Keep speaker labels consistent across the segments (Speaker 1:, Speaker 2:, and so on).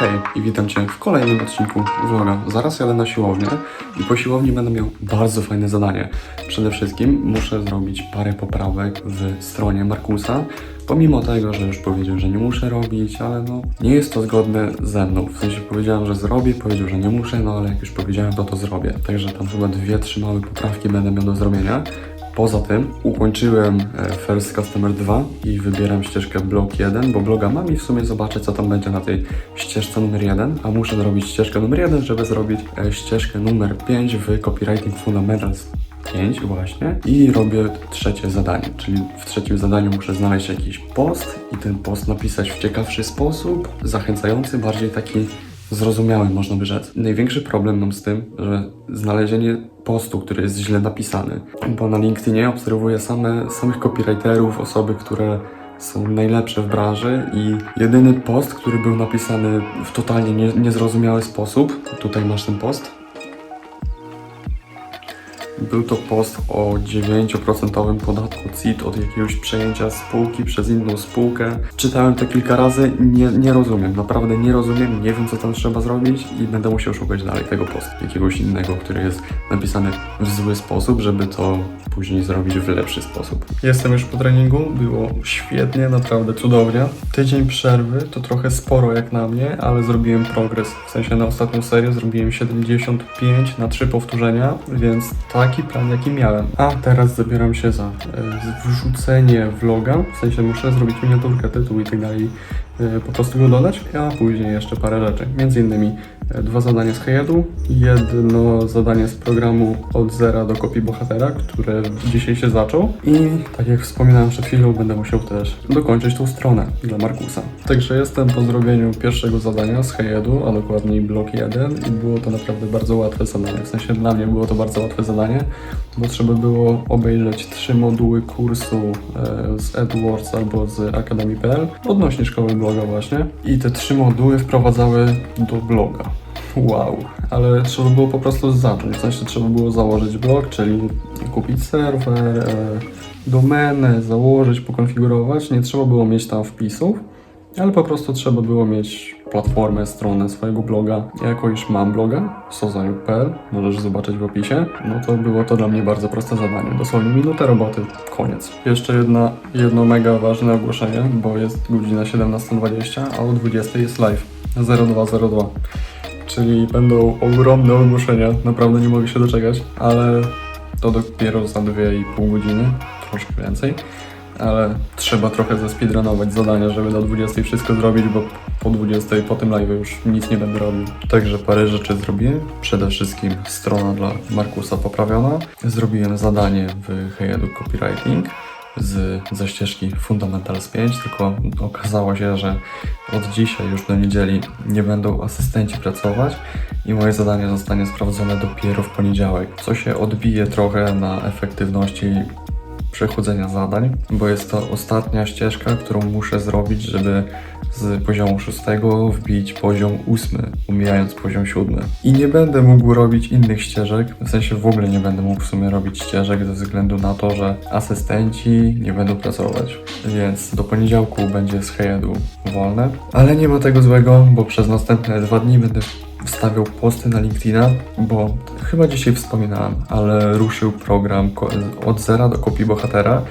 Speaker 1: Hej i witam Cię w kolejnym odcinku vloga. Zaraz jadę na siłownię i po siłowni będę miał bardzo fajne zadanie. Przede wszystkim muszę zrobić parę poprawek w stronie Markusa, pomimo tego, że już powiedział, że nie muszę robić, ale no nie jest to zgodne ze mną. W sensie powiedziałem, że zrobię, powiedział, że nie muszę, no ale jak już powiedziałem, to to zrobię. Także tam chyba dwie, trzy małe poprawki będę miał do zrobienia. Poza tym ukończyłem e, First Customer 2 i wybieram ścieżkę blok 1, bo bloga mam i w sumie zobaczę co tam będzie na tej ścieżce numer 1, a muszę zrobić ścieżkę numer 1, żeby zrobić e, ścieżkę numer 5 w Copywriting Fundamentals 5 właśnie. I robię trzecie zadanie, czyli w trzecim zadaniu muszę znaleźć jakiś post i ten post napisać w ciekawszy sposób, zachęcający, bardziej taki zrozumiały, można by rzec. Największy problem mam z tym, że znalezienie postu, który jest źle napisany, bo na LinkedInie obserwuję same, samych copywriterów, osoby, które są najlepsze w branży i jedyny post, który był napisany w totalnie nie, niezrozumiały sposób, tutaj masz ten post, był to post o 9% podatku CIT od jakiegoś przejęcia spółki przez inną spółkę. Czytałem to kilka razy, nie, nie rozumiem, naprawdę nie rozumiem, nie wiem co tam trzeba zrobić i będę musiał szukać dalej tego postu, jakiegoś innego, który jest napisany w zły sposób, żeby to później zrobić w lepszy sposób. Jestem już po treningu, było świetnie, naprawdę cudownie. Tydzień przerwy to trochę sporo jak na mnie, ale zrobiłem progres. W sensie na ostatnią serię zrobiłem 75 na 3 powtórzenia, więc taki plan jaki miałem. A teraz zabieram się za e, wrzucenie vloga, w sensie muszę zrobić miniaturkę, tytuł i tak dalej, po prostu go dodać, a później jeszcze parę rzeczy. Między innymi e, dwa zadania z Hejedu, jedno zadanie z programu od zera do kopii bohatera, które dzisiaj się zaczął i tak jak wspominałem przed chwilą, będę musiał też dokończyć tą stronę dla Markusa. Także jestem po zrobieniu pierwszego zadania z Hejedu, a dokładniej blok 1 i było to naprawdę bardzo łatwe zadanie, w sensie dla mnie było to bardzo łatwe zadanie, bo trzeba było obejrzeć trzy moduły kursu e, z AdWords albo z Academy.pl odnośnie szkoły bloga właśnie. I te trzy moduły wprowadzały do bloga. Wow, ale trzeba było po prostu zacząć, w sensie trzeba było założyć blog, czyli kupić serwer, e, domenę, założyć, pokonfigurować, nie trzeba było mieć tam wpisów, ale po prostu trzeba było mieć platformę, stronę swojego bloga. Ja jako już mam bloga, sozaju.pl, możesz zobaczyć w opisie, no to było to dla mnie bardzo proste zadanie. Dosłownie minutę roboty, koniec. Jeszcze jedna, jedno mega ważne ogłoszenie, bo jest godzina 17.20, a o 20.00 jest live 0202. Czyli będą ogromne ogłoszenia, naprawdę nie mogę się doczekać, ale to dopiero za 2,5 godziny, troszkę więcej ale trzeba trochę zespeedrunować zadania, żeby do 20 wszystko zrobić, bo po 20 po tym live już nic nie będę robił. Także parę rzeczy zrobiłem. Przede wszystkim strona dla Markusa poprawiona. Zrobiłem zadanie w Heyedu Copywriting z, ze ścieżki Fundamentals 5, tylko okazało się, że od dzisiaj już do niedzieli nie będą asystenci pracować i moje zadanie zostanie sprawdzone dopiero w poniedziałek, co się odbije trochę na efektywności przechodzenia zadań, bo jest to ostatnia ścieżka, którą muszę zrobić, żeby z poziomu 6 wbić poziom 8, omijając poziom 7. I nie będę mógł robić innych ścieżek, w sensie w ogóle nie będę mógł w sumie robić ścieżek ze względu na to, że asystenci nie będą pracować. Więc do poniedziałku będzie z Hejedu wolne, ale nie ma tego złego, bo przez następne dwa dni będę wstawiał posty na LinkedIna, bo chyba dzisiaj wspominałem, ale ruszył program od zera do kopii bohatera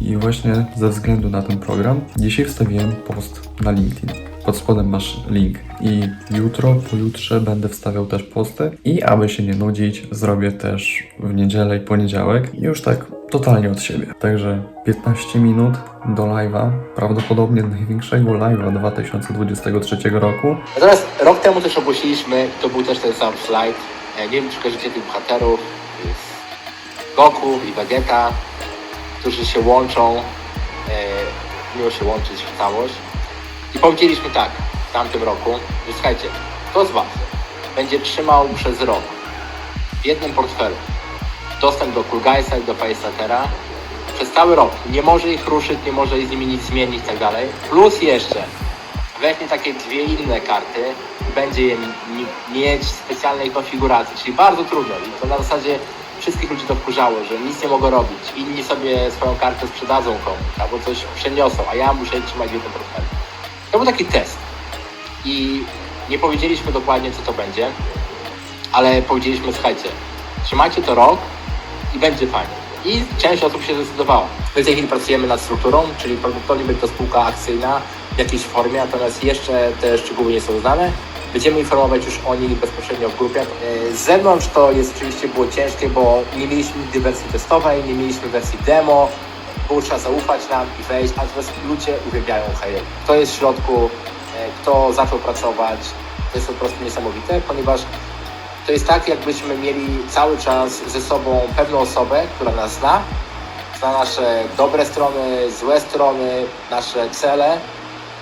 Speaker 1: i właśnie ze względu na ten program dzisiaj wstawiłem post na LinkedIn. Pod spodem masz link i jutro, pojutrze będę wstawiał też posty i aby się nie nudzić, zrobię też w niedzielę i poniedziałek już tak totalnie od siebie. Także 15 minut do live'a, prawdopodobnie największego live'a 2023 roku.
Speaker 2: Natomiast rok temu też ogłosiliśmy, to był też ten sam slajd. E, Nie wiem, czy kojarzycie tych bohaterów. Jest Goku i Vegeta, którzy się łączą, e, miło się łączyć w całość. I powiedzieliśmy tak w tamtym roku, że słuchajcie, kto z Was będzie trzymał przez rok w jednym portfelu dostęp do Guysa i do Facehuntera przez cały rok. Nie może ich ruszyć, nie może z nimi nic zmienić i tak dalej. Plus jeszcze weźmie takie dwie inne karty będzie je mi- mieć w specjalnej konfiguracji, czyli bardzo trudno. I to na zasadzie wszystkich ludzi to wkurzało, że nic nie mogą robić. Inni sobie swoją kartę sprzedadzą komuś albo coś przeniosą, a ja muszę trzymać w jednym portfelu. To był taki test. I Nie powiedzieliśmy dokładnie, co to będzie, ale powiedzieliśmy, słuchajcie, trzymajcie to rok i będzie fajnie. I część osób się zdecydowała. My w tej chwili pracujemy nad strukturą, czyli prawdopodobnie będzie to spółka akcyjna w jakiejś formie, natomiast jeszcze te szczegóły nie są znane. Będziemy informować już o nich bezpośrednio w grupie. E, Z zewnątrz to jest oczywiście było ciężkie, bo nie mieliśmy nigdy wersji testowej, nie mieliśmy wersji demo, było trzeba zaufać nam i wejść, natomiast ludzie uwielbiają Hej. Kto jest w środku, e, kto zaczął pracować, to jest po prostu niesamowite, ponieważ to jest tak, jakbyśmy mieli cały czas ze sobą pewną osobę, która nas zna, zna nasze dobre strony, złe strony, nasze cele,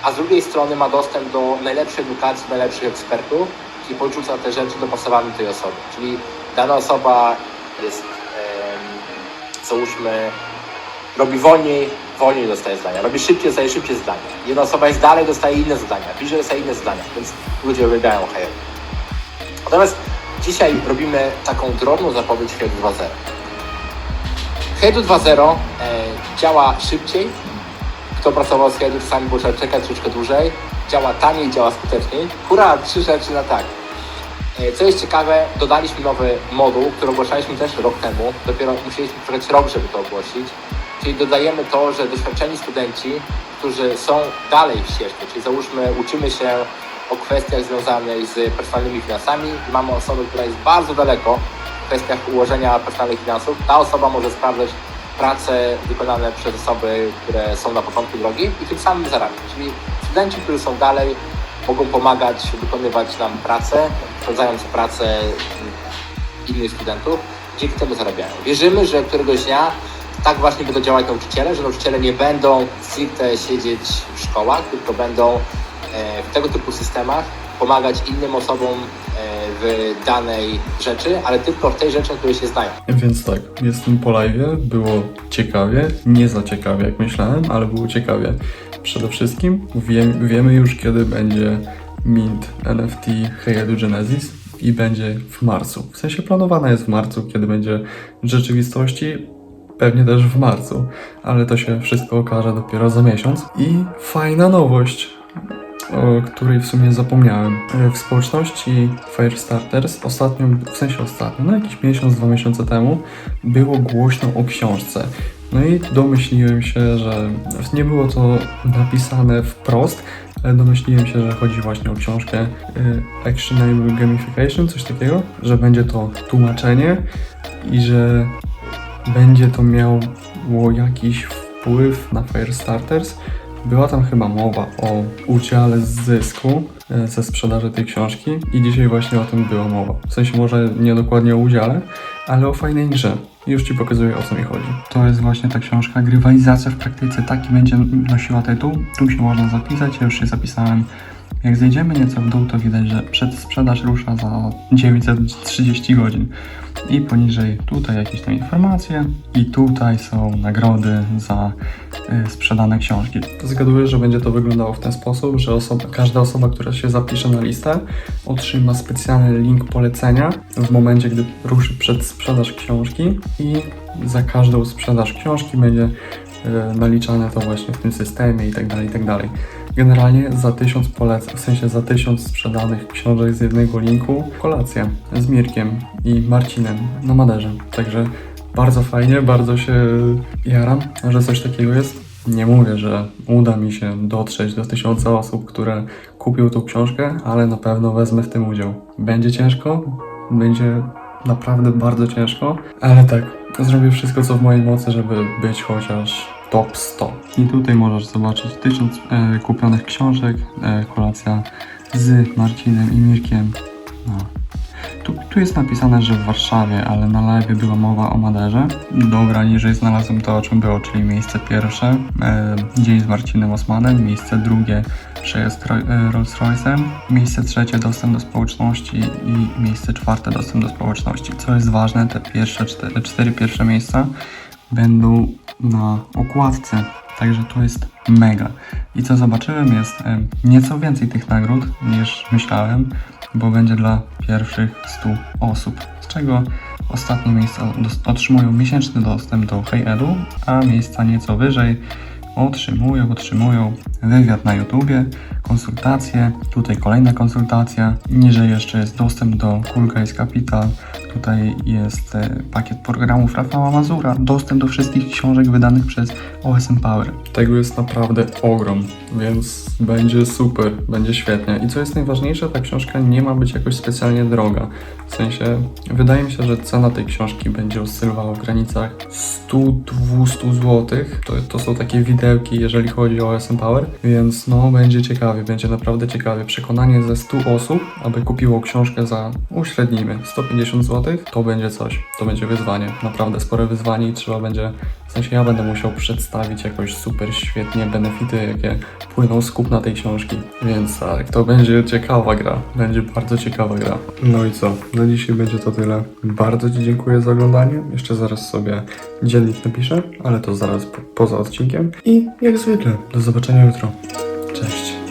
Speaker 2: a z drugiej strony ma dostęp do najlepszej edukacji, najlepszych ekspertów i podrzuca te rzeczy dopasowane do tej osoby. Czyli dana osoba jest, em, załóżmy, robi wolniej, wolniej dostaje zdania, robi szybciej, dostaje szybciej zdania. Jedna osoba jest dalej, dostaje inne zadania, bliżej dostaje inne zadania, więc ludzie uwielbiają HR. Natomiast dzisiaj robimy taką drobną zapowiedź Head 2.0. Head 2.0 e, działa szybciej. Kto pracował z Headu czasami było trzeba czekać troszeczkę dłużej. Działa taniej, działa skuteczniej. Hurra, trzy rzeczy na tak. E, Co jest ciekawe, dodaliśmy nowy moduł, który ogłaszaliśmy też rok temu. Dopiero musieliśmy czekać rok, żeby to ogłosić. Czyli dodajemy to, że doświadczeni studenci, którzy są dalej w ścieżce, czyli załóżmy uczymy się o kwestiach związanych z personalnymi finansami mamy osobę, która jest bardzo daleko w kwestiach ułożenia personalnych finansów. Ta osoba może sprawdzać prace wykonane przez osoby, które są na początku drogi i tym samym zarabiać. Czyli studenci, którzy są dalej, mogą pomagać wykonywać nam pracę, sprawdzając pracę innych studentów, dzięki temu zarabiają. Wierzymy, że któregoś dnia tak właśnie będą działać nauczyciele, że nauczyciele nie będą stricte siedzieć w szkołach, tylko będą w tego typu systemach pomagać innym osobom e, w danej rzeczy, ale tylko w tej rzeczy, na której się znają.
Speaker 1: Więc tak, jestem po live, było ciekawie, nie za ciekawie jak myślałem, ale było ciekawie. Przede wszystkim wie, wiemy już kiedy będzie mint NFT Heyedu Genesis i będzie w marcu. W sensie planowana jest w marcu, kiedy będzie w rzeczywistości pewnie też w marcu, ale to się wszystko okaże dopiero za miesiąc. I fajna nowość, o której w sumie zapomniałem. E, W społeczności Firestarters ostatnio, w sensie ostatnio, no jakiś miesiąc, dwa miesiące temu, było głośno o książce. No i domyśliłem się, że nie było to napisane wprost, ale domyśliłem się, że chodzi właśnie o książkę y, Actionable Gamification, coś takiego, że będzie to tłumaczenie i że będzie to miało jakiś wpływ na Firestarters. Była tam chyba mowa o udziale z zysku e, ze sprzedaży tej książki i dzisiaj właśnie o tym była mowa. W sensie może nie dokładnie o udziale, ale o fajnej grze. Już Ci pokazuję o co mi chodzi. To jest właśnie ta książka, Grywalizacja w praktyce, taki będzie nosiła tytuł. Tu się można zapisać, ja już się zapisałem. Jak zejdziemy nieco w dół, to widać, że przedsprzedaż rusza za 930 godzin. I poniżej tutaj jakieś tam informacje i tutaj są nagrody za y, sprzedane książki. Zgaduję, że będzie to wyglądało w ten sposób, że osoba, każda osoba, która się zapisze na listę, otrzyma specjalny link polecenia w momencie, gdy ruszy przedsprzedaż książki i za każdą sprzedaż książki będzie y, naliczane to właśnie w tym systemie i tak dalej, i tak dalej. Generalnie za tysiąc poleceń, w sensie za tysiąc sprzedanych książek z jednego linku, kolacja z Mirkiem i Marcinem na Maderze. Także bardzo fajnie, bardzo się jaram, że coś takiego jest. Nie mówię, że uda mi się dotrzeć do tysiąca osób, które kupią tą książkę, ale na pewno wezmę w tym udział. Będzie ciężko, będzie naprawdę bardzo ciężko, ale tak, zrobię wszystko co w mojej mocy, żeby być chociaż top 100. I tutaj możesz zobaczyć tysiąc e, kupionych książek, e, kolacja z Marcinem i Mirkiem. No. Tu, tu jest napisane, że w Warszawie, ale na live była mowa o Maderze. Dobra, niżej znalazłem to, o czym było, czyli miejsce pierwsze, e, dzień z Marcinem Osmanem, miejsce drugie, przejazd e, Rolls Royce'em, miejsce trzecie, dostęp do społeczności i miejsce czwarte, dostęp do społeczności. Co jest ważne, te pierwsze cztery, cztery pierwsze miejsca będą na okładce. Także to jest mega. I co zobaczyłem jest nieco więcej tych nagród niż myślałem, bo będzie dla pierwszych 100 osób, z czego ostatnie miejsca otrzymują miesięczny dostęp do HeyEdu, a miejsca nieco wyżej otrzymują, otrzymują wywiad na YouTubie, konsultacje, tutaj kolejna konsultacja, niżej jeszcze jest dostęp do Cool Guys Capital, tutaj jest e, pakiet programów Rafała Mazura, dostęp do wszystkich książek wydanych przez OSM Power. Tego jest naprawdę ogrom, więc będzie super, będzie świetnie. I co jest najważniejsze, ta książka nie ma być jakoś specjalnie droga. W sensie, wydaje mi się, że cena tej książki będzie oscylowała w granicach 100-200 zł. To, to są takie widełki, jeżeli chodzi o OSM Power, więc no będzie ciekawie, będzie naprawdę ciekawie. Przekonanie ze 100 osób, aby kupiło książkę za, uśrednijmy, 150 zł, to będzie coś. To będzie wyzwanie, naprawdę spore wyzwanie i trzeba będzie, w sensie ja będę musiał przedstawić jakoś super świetnie benefity, jakie płyną z kupna tej książki. Więc tak, to będzie ciekawa gra. Będzie bardzo ciekawa gra. No i co? Na dzisiaj będzie to tyle. Bardzo Ci dziękuję za oglądanie. Jeszcze zaraz sobie dziennik napiszę, ale to zaraz po, poza odcinkiem. I jak zwykle, do zobaczenia jutro. Cześć.